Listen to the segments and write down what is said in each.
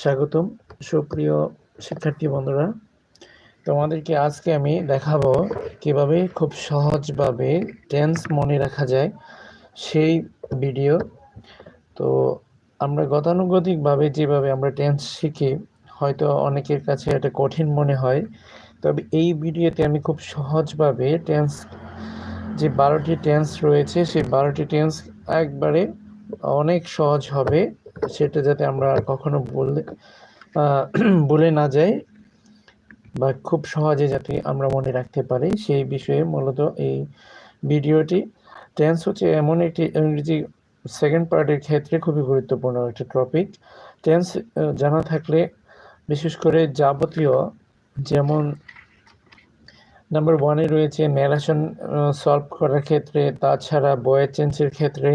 স্বাগতম, সুপ্রিয় শিক্ষার্থী বন্ধুরা। তোমাদেরকে আজকে আমি দেখাবো কীভাবে খুব সহজভাবে টেন্স মনে রাখা যায় সেই ভিডিও তো আমরা গতানুগতিকভাবে যেভাবে আমরা টেন্স শিখি, হয়তো অনেকের কাছে এটা কঠিন মনে হয়। তবে এই ভিডিওতে আমি খুব সহজভাবে টেন্স যে বারোটি টেন্স রয়েছে, সেই বারোটি টেন্স একবারে অনেক সহজ হবে। সেটা যাতে আমরা কখনো বললে বলে না যাই বা খুব সহজে যাতে আমরা মনে রাখতে পারি, সেই বিষয়ে মূলত এই ভিডিওটি। টেন্স হচ্ছে এমন একটি ইংরেজি সেকেন্ড পার্টের ক্ষেত্রে খুবই গুরুত্বপূর্ণ একটা টপিক টেন্স জানা থাকলে বিশেষ করে যাবতীয় যেমন নাম্বার ওয়ানে রয়েছে ন্যারেশন সলভ করার ক্ষেত্রে, তাছাড়া বয়ের চেঞ্জের ক্ষেত্রে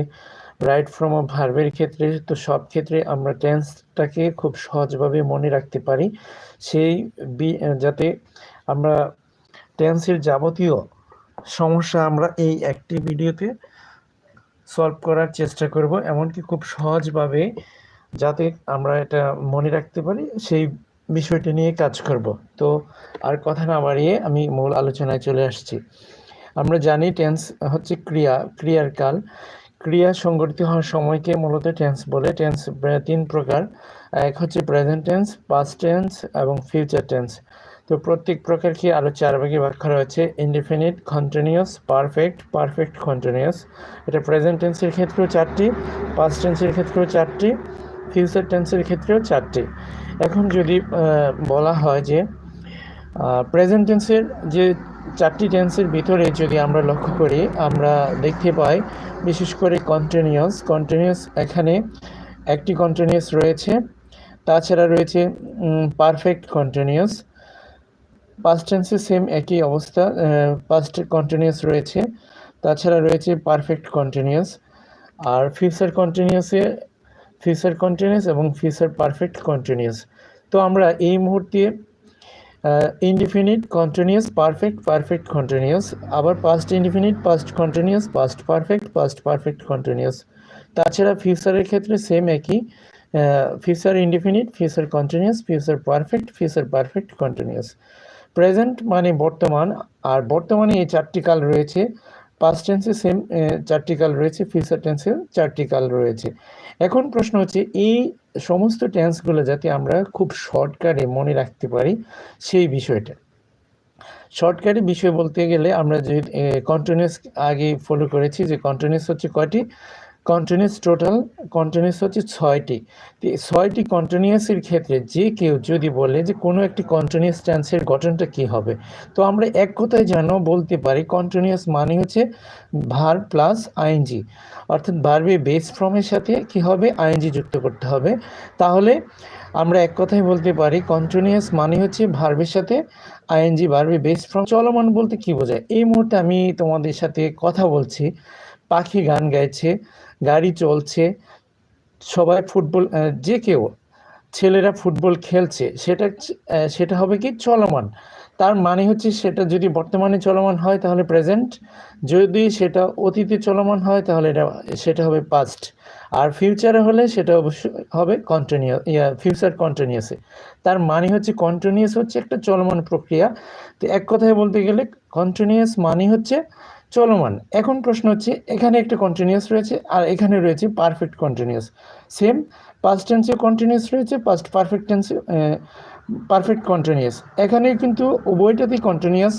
রাইট ফ্রম অফ ভার্বের ক্ষেত্রে, তো সব ক্ষেত্রে আমরা টেন্সটাকে খুব সহজভাবে মনে রাখতে পারি। সেই বি যাতে আমরা টেন্সের যাবতীয় সমস্যা আমরা এই একটি ভিডিওতে সলভ করার চেষ্টা করব। এমনকি খুব সহজভাবে যাতে আমরা এটা মনে রাখতে পারি, সেই বিষয়টি নিয়ে কাজ করব। তো আর কথা না বাড়িয়ে আমি মূল আলোচনায় চলে আসছি। আমরা জানি টেন্স হচ্ছে ক্রিয়া, ক্রিয়ার কাল। ক্রিয়া সংগঠিত হওয়ার সময়কে মূলত টেন্স বলে। টেন্স তিন প্রকার। এক হচ্ছে প্রেজেন্ট টেন্স পাস্ট টেন্স এবং ফিউচার টেন্স। তো প্রত্যেক প্রকারকে আরও চার ভাগে ভাগ করা হয়েছে? Indefinite continuous perfect perfect continuous এটা প্রেজেন্ট টেন্সের ক্ষেত্রেও চারটি পাস্ট টেন্সের ক্ষেত্রেও চারটি ফিউচার টেন্সের ক্ষেত্রেও চারটি। এখন যদি বলা হয় যে প্রেজেন্ট টেন্সের যে চারটি টেন্সের ভিতরে যদি আমরা লক্ষ্য করি, আমরা দেখতে পাই, বিশেষ করে কন্টিনিউয়াস কন্টিনিউয়াস এখানে একটি কন্টিনিউয়াস রয়েছে, তাছাড়া রয়েছে পারফেক্ট কন্টিনিউয়াস পাস্ট টেন্সে সেম একই অবস্থা পাস্ট কন্টিনিউয়াস রয়েছে, তাছাড়া রয়েছে পারফেক্ট কন্টিনিউয়াস আর ফিউচার কন্টিনিউয়াসে ফিউচার কন্টিনিউয়াস এবং ফিউচার পারফেক্ট কন্টিনিউয়াস তো আমরা এই মুহূর্তে indefinite continuous perfect perfect continuous আবার past indefinite past continuous past perfect past perfect continuous তাছাড়া ফিউচারের ক্ষেত্রে সেম একই। Future indefinite future continuous future perfect future perfect continuous present মানে বর্তমান, আর বর্তমানে এই চারটি কাল রয়েছে। পাস্ট টেন্সে সেম চারটি কাল রয়েছে ফিউচার টেন্সে চারটি কাল রয়েছে। এখন প্রশ্ন হচ্ছে, এই সমস্ত টেন্সগুলো যাতে আমরা খুব শর্টকাটে মনে রাখতে পারি সেই বিষয়টা। শর্টকাটে বিষয় বলতে গেলে আমরা যে কন্টিনিউস আগে ফলো করেছি যে কন্টিনিউস হচ্ছে কয়টি? কন্টিনিউস টোটাল কন্টিনিউস হচ্ছে ছয়টি। ছয়টি কন্টিনিউসের ক্ষেত্রে যে কেউ যদি বলে যে কোনো একটি কন্টিনিউস টেন্সের গঠনটা কি হবে, তো আমরা এক কথায় যেন বলতে পারি কন্টিনিউস মানে হচ্ছে ভার প্লাস আইএনজি অর্থাৎ ভার্বে বেস ফর্মের সাথে কি হবে? আইএনজি যুক্ত করতে হবে। তাহলে আমরা এক কথায় বলতে পারি কন্টিনিউয়াস মানে হচ্ছে ভার্বের সাথে আইএনজি ভার্বে বেস ফর্ম চলমান বলতে কি বোঝায়? এই মুহূর্তে আমি তোমাদের সাথে কথা বলছি, পাখি গান গাইছে গাড়ি চলছে সবাই ফুটবল যে কেউ ছেলেরা ফুটবল খেলছে সেটা সেটা হবে কি চলমান। তার মানে হচ্ছে সেটা যদি বর্তমানে চলমান হয় তাহলে প্রেজেন্ট যদি সেটা অতীতে চলমান হয় তাহলে এটা, সেটা হবে পাস্ট আর ফিউচারে হলে সেটা অবশ্যই হবে কন্টিনিউ ইয়া ফিউচার কন্টিনিউসে তার মানে হচ্ছে কন্টিনিউস হচ্ছে একটা চলমান প্রক্রিয়া। তো এক কথায় বলতে গেলে কন্টিনিউস মানে হচ্ছে চলমান। এখন প্রশ্ন হচ্ছে এখানে একটা কন্টিনিউস রয়েছে আর এখানে রয়েছে পারফেক্ট কন্টিনিউয়াস সেম পাস্ট টেন্সে কন্টিনিউয়াস রয়েছে পাস্ট পারফেক্ট টেন্সে পারফেক্ট কন্টিনিউয়াস এখানে কিন্তু উভয়টাতেই কন্টিনিউয়াস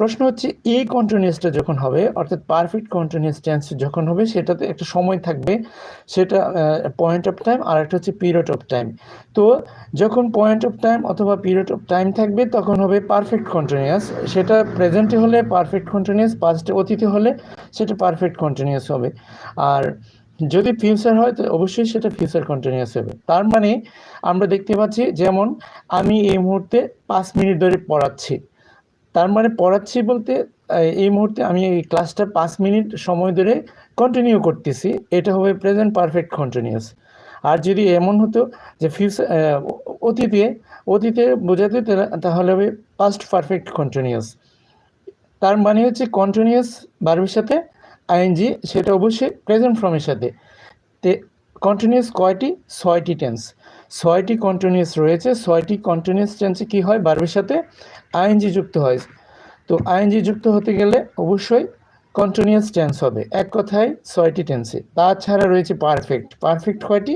প্রশ্ন হচ্ছে, এই কন্টিনিউয়াসটা যখন হবে, অর্থাৎ পারফেক্ট কন্টিনিউয়াস টেন্স যখন হবে, সেটাতে একটা সময় থাকবে। সেটা পয়েন্ট অফ টাইম আর একটা হচ্ছে পিরিয়ড অফ টাইম তো যখন পয়েন্ট অফ টাইম অথবা পিরিয়ড অফ টাইম থাকবে, তখন হবে পারফেক্ট কন্টিনিউয়াস সেটা প্রেজেন্টে হলে পারফেক্ট কন্টিনিউয়াস পাস্টে অতীতে হলে সেটা পারফেক্ট কন্টিনিউয়াস হবে। আর যদি ফিউচার হয়, তো অবশ্যই সেটা ফিউচার কন্টিনিউয়াস হবে। তার মানে আমরা দেখতে পাচ্ছি, যেমন আমি এই মুহূর্তে পাঁচ মিনিট ধরে পড়াচ্ছি। তার মানে পড়াচ্ছি বলতে এই মুহূর্তে আমি এই ক্লাসটা পাঁচ মিনিট সময় ধরে কন্টিনিউ করতেছি। এটা হবে প্রেজেন্ট পারফেক্ট কন্টিনিউয়াস আর যদি এমন হতো যে ফিউচার অতীতে অতীতে বোঝাতে তাহলে হবে পাস্ট পারফেক্ট কন্টিনিউয়াস তার মানে হচ্ছে কন্টিনিউয়াস বারবির সাথে আইএনজি, সেটা অবশ্যই প্রেজেন্ট ফর্মের সাথে। তে কন্টিনিউয়াস কয়টি? ছয়টি টেন্স ছয়টি কন্টিনিউয়াস রয়েছে, ছয়টি কন্টিনিউয়াস টেন্সে কি হয়? বার্বের সাথে আইএনজি যুক্ত হয়। তো আইএনজি যুক্ত হতে গেলে অবশ্যই কন্টিনিউয়াস টেন্স হবে। এক কথায় ছয়টি টেন্সে তাছাড়া রয়েছে পারফেক্ট পারফেক্ট কয়টি?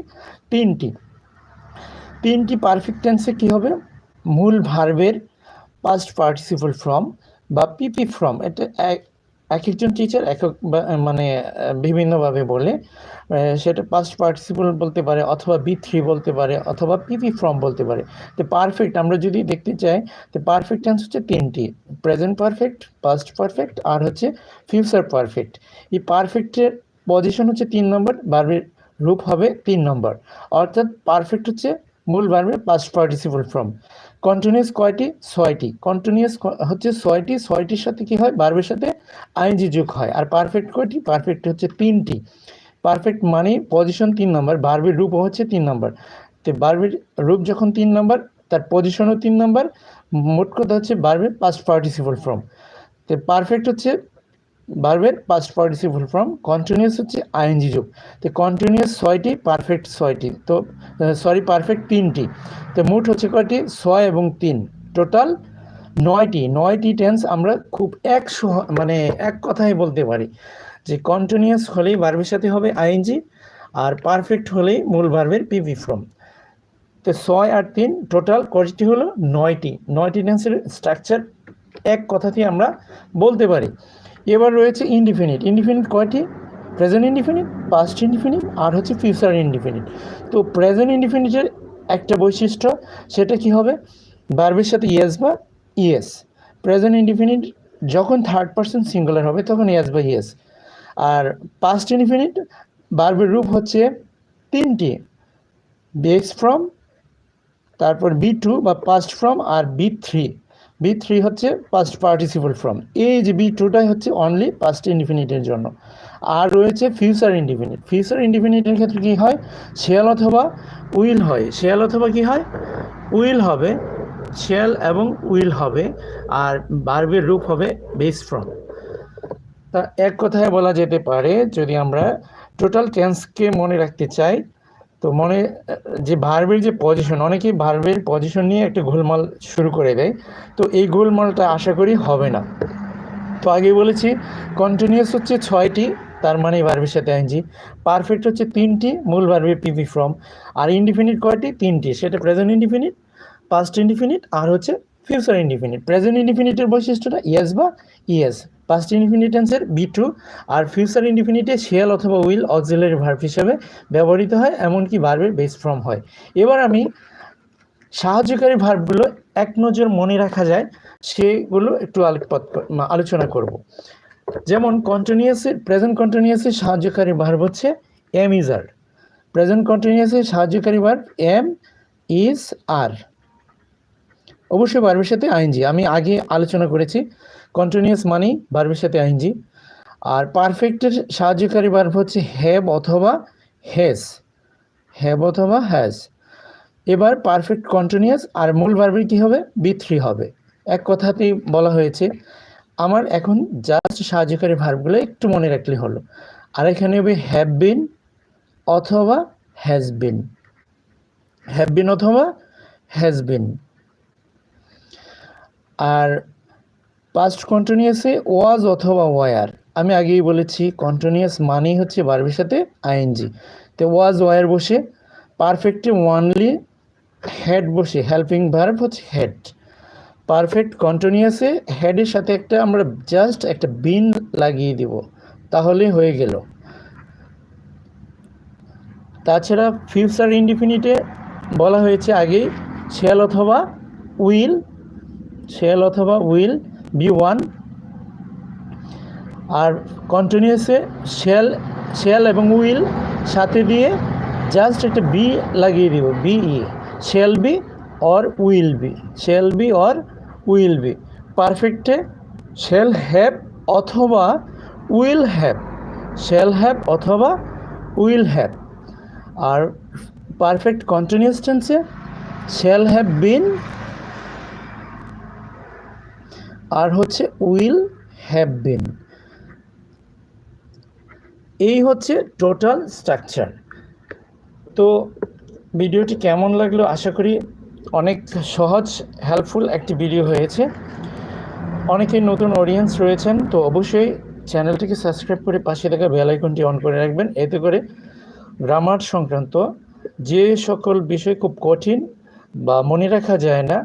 তিনটি। তিনটি পারফেক্ট টেন্সে কি হবে? মূল ভার্বের পাস্ট পার্টিসিপল ফ্রম বা পিপি ফ্রম এটা এক- এক একজন টিচার এক মানে বিভিন্নভাবে বলে। সেটা পাস্ট পার্টিসিপল বলতে পারে অথবা বি থ্রি বলতে পারে অথবা পিপি ফ্রম বলতে পারে। তো পারফেক্ট আমরা যদি দেখতে চাই, তো পারফেক্ট টেন্স হচ্ছে তিনটি। প্রেজেন্ট পারফেক্ট পাস্ট পারফেক্ট আর হচ্ছে ফিউচার পারফেক্ট এই পারফেক্টের পজিশন হচ্ছে তিন নম্বর ভার্বের রূপ হবে তিন নম্বর অর্থাৎ পারফেক্ট হচ্ছে মূল ভার্বের পাস্ট পার্টিসিপল ফ্রম কন্টিনিউয়াস কয়টি? ছয়টি। কন্টিনিউস হচ্ছে ছয়টি, ছয়টির সাথে কি হয়? বার্বের সাথে আইনজি যোগ হয়। আর পারফেক্ট কয়টি? পারফেক্ট হচ্ছে তিনটি। পারফেক্ট মানে পজিশন তিন নম্বর বার্বের রূপও হচ্ছে তিন নম্বর তো বার্বের রূপ যখন তিন নম্বর তার পজিশনও তিন নম্বর মোট কথা হচ্ছে বারবে পাস্ট পার্টিসিপল ফর্ম তো পারফেক্ট হচ্ছে ভার্বের পাস্ট পার্টিসিপল ফ্রম কন্টিনিউয়াস হচ্ছে আইএনজি যুগ। তো কন্টিনিউস ছয়টি পারফেক্ট ছয়টি। তো সরি পারফেক্ট তিনটি। তো মোট হচ্ছে কয়টি? ছয় এবং তিন। টোটাল নয়টি। নয়টি টেন্স আমরা খুব এক মানে এক কথায় বলতে পারি যে কন্টিনিউয়াস হলেই ভার্বের সাথে হবে আইএনজি আর পারফেক্ট হলেই মূল ভার্বের পিভি ফ্রম তো ছয় আর তিন টোটাল কয়টি হলো? নয়টি। নয়টি টেন্সের স্ট্রাকচার এক কথাতেই আমরা বলতে পারি। এবার রয়েছে ইনডিফিনিট ইনডিফিনিট কয়টি? প্রেজেন্ট ইনডিফিনিট পাস্ট ইনডিফিনিট আর হচ্ছে ফিউচার ইনডিফিনিট তো প্রেজেন্ট ইনডিফিনিটের একটা বৈশিষ্ট্য, সেটা কি হবে? ভার্বের সাথে ইয়েস বা ইয়েস প্রেজেন্ট ইনডিফিনিট যখন থার্ড পার্সন সিঙ্গুলার হবে, তখন ইয়েস বা ইয়েস আর পাস্ট ইনডিফিনিট ভার্বের রূপ হচ্ছে তিনটি। বেস ফ্রম তারপর বি টু বা পাস্ট ফ্রম আর বি থ্রি বি থ্রি হচ্ছে পাস্ট পার্টিসিপল ফ্রম এই যে বি টুটাই হচ্ছে অনলি পাস্ট ইনডিফিনিটের জন্য। আর রয়েছে ফিউচার ইনডিফিনিট ফিউচার ইনডিফিনিটের ক্ষেত্রে কী হয়? শেয়াল অথবা উইল হয়। শেয়াল অথবা কী হয়? উইল হবে। শেয়াল এবং উইল হবে। আর বার্বের রূপ হবে বেস ফ্রম তা এক কথায় বলা যেতে পারে, যদি আমরা টোটাল টেন্সকে মনে রাখতে চাই তো মনে, যে ভার্বের যে পজিশন অনেকেই ভার্বের পজিশন নিয়ে একটা গোলমাল শুরু করে দেয়। তো এই গোলমালটা আশা করি হবে না। তো আগে বলেছি কন্টিনিউয়াস হচ্ছে ছয়টি, তার মানে ভার্বের সাথে আইনজি পারফেক্ট হচ্ছে তিনটি, মূল ভার্বে পিপি ফ্রম আর ইনডিফিনিট কয়টি? তিনটি। সেটা প্রেজেন্ট ইনডিফিনিট পাস্ট ইনডিফিনিট আর হচ্ছে ফিউচার ইনডিফিনিট প্রেজেন্ট ইনডিফিনিটের বৈশিষ্ট্যটা ইয়েস বা ইয়েস পাস্ট ইনডিফিনিটেন্সের বি টু আর ফিউচার ইনডিফিনিটে শেয়াল অথবা উইল অক্সিলারি ভার্ব হিসেবে ব্যবহৃত হয়, এমনকি ভার্বের বেস ফর্ম হয়। এবার আমি সাহায্যকারী ভার্বগুলো এক নজর মনে রাখা যায়, সেগুলো একটু আলোকপাত আলোচনা করব। যেমন কন্টিনিউয়াসের প্রেজেন্ট কন্টিনিউয়াসের সাহায্যকারী ভার্ব হচ্ছে এম ইজ আর প্রেজেন্ট কন্টিনিউয়াসের সাহায্যকারী ভার্ব এম ইজ আর অবশ্যই ভার্বের সাথে আইনজি আমি আগে আলোচনা করেছি কন্টিনিউয়াস মানেই ভার্বের সাথে আইনজি আর পারফেক্টের সাহায্যকারী ভার্ব হচ্ছে হ্যাব অথবা হ্যাজ হ্যাভ অথবা হ্যাজ এবার পারফেক্ট কন্টিনিউয়াস আর মূল ভার্বের কী হবে? বি থ্রি হবে। এক কথাতেই বলা হয়েছে, আমার এখন জাস্ট সাহায্যকারী ভার্বগুলো একটু মনে রাখলে হলো। আর এখানে হবে হ্যাভ বিন অথবা হ্যাজ বিন হ্যাভ বিন অথবা হ্যাজ বিন আর পাস্ট কন্টিনিউসে ওয়াজ অথবা ওয়ার আমি আগেই বলেছি কন্টিনিউয়াস মানেই হচ্ছে ভার্বের সাথে আইএনজি তো ওয়াজ ওয়ার বসে পারফেক্টে ওয়ানলি হেড বসে হেল্পিং ভার্ব হচ্ছে হেড পারফেক্ট কন্টিনিউয়াসে হেডের সাথে একটা আমরা জাস্ট একটা বিন লাগিয়ে দিব, তাহলে হয়ে গেল। তাছাড়া ফিউচার ইনডিফিনিটে বলা হয়েছে আগেই শেল অথবা উইল শেল অথবা উইল, বি ওয়ান, আর কন্টিনিউসে শেল শেল এবং উইল সাথে দিয়ে জাস্ট একটা বি লাগিয়ে দিব be E shall be or will be, shall be or will be. পারফেক্টে shall have অথবা উইল হ্যাভ, শেল হ্যাভ অথবা উইল হ্যাভ। আর পারফেক্ট কন্টিনিউয়াস টেন্সে শেল হ্যাভ বিন আর হচ্ছে উইল হ্যাভ বিন। এই হচ্ছে টোটাল স্ট্রাকচার। তো ভিডিওটি কেমন লাগল আশা করি অনেক সহজ হেল্পফুল একটি ভিডিও হয়েছে। অনেকেই নতুন অডিয়েন্স রয়েছেন, তো অবশ্যই চ্যানেলটিকে সাবস্ক্রাইব করে পাশে থাকা বেল আইকনটি অন করে রাখবেন। এতে করে গ্রামার সংক্রান্ত যে সকল বিষয় খুব কঠিন বা মনে রাখা যায় না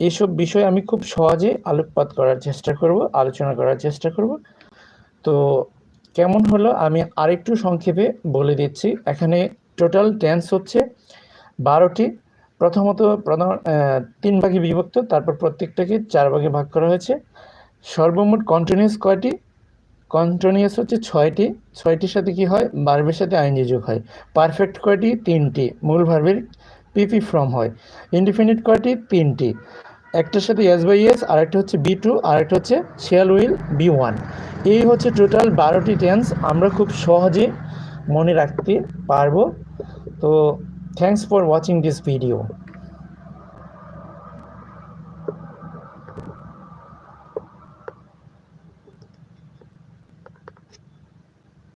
এইসব বিষয় আমি খুব সহজে আলোকপাত করার চেষ্টা করব, আলোচনা করার চেষ্টা করব। তো কেমন হলো আমি আরেকটু সংক্ষেপে বলে দিচ্ছি। এখানে টোটাল টেন্স হচ্ছে বারোটি। প্রথমত প্রধান তিন ভাগে বিভক্ত, তারপর প্রত্যেকটাকে চার ভাগে ভাগ করা হয়েছে। সর্বমোট কন্টিনিউয়াস কয়টি? কন্টিনিউয়াস হচ্ছে ছয়টি। ছয়টির সাথে কি হয়? ভার্বের সাথে আইনজি যোগ হয়। পারফেক্ট কয়টি? তিনটি। মূল ভার্বের পিপি ফ্রম হয়। ইনডিফিনিট কয়টি? তিনটি। একটার সাথে এস বাই এস আর একটা হচ্ছে বি টু আর একটা হচ্ছে শেয়াল উইল বি ওয়ান এই হচ্ছে টোটাল বারোটি টেন্স আমরা খুব সহজে মনে রাখতে পারব। তো thanks for watching this video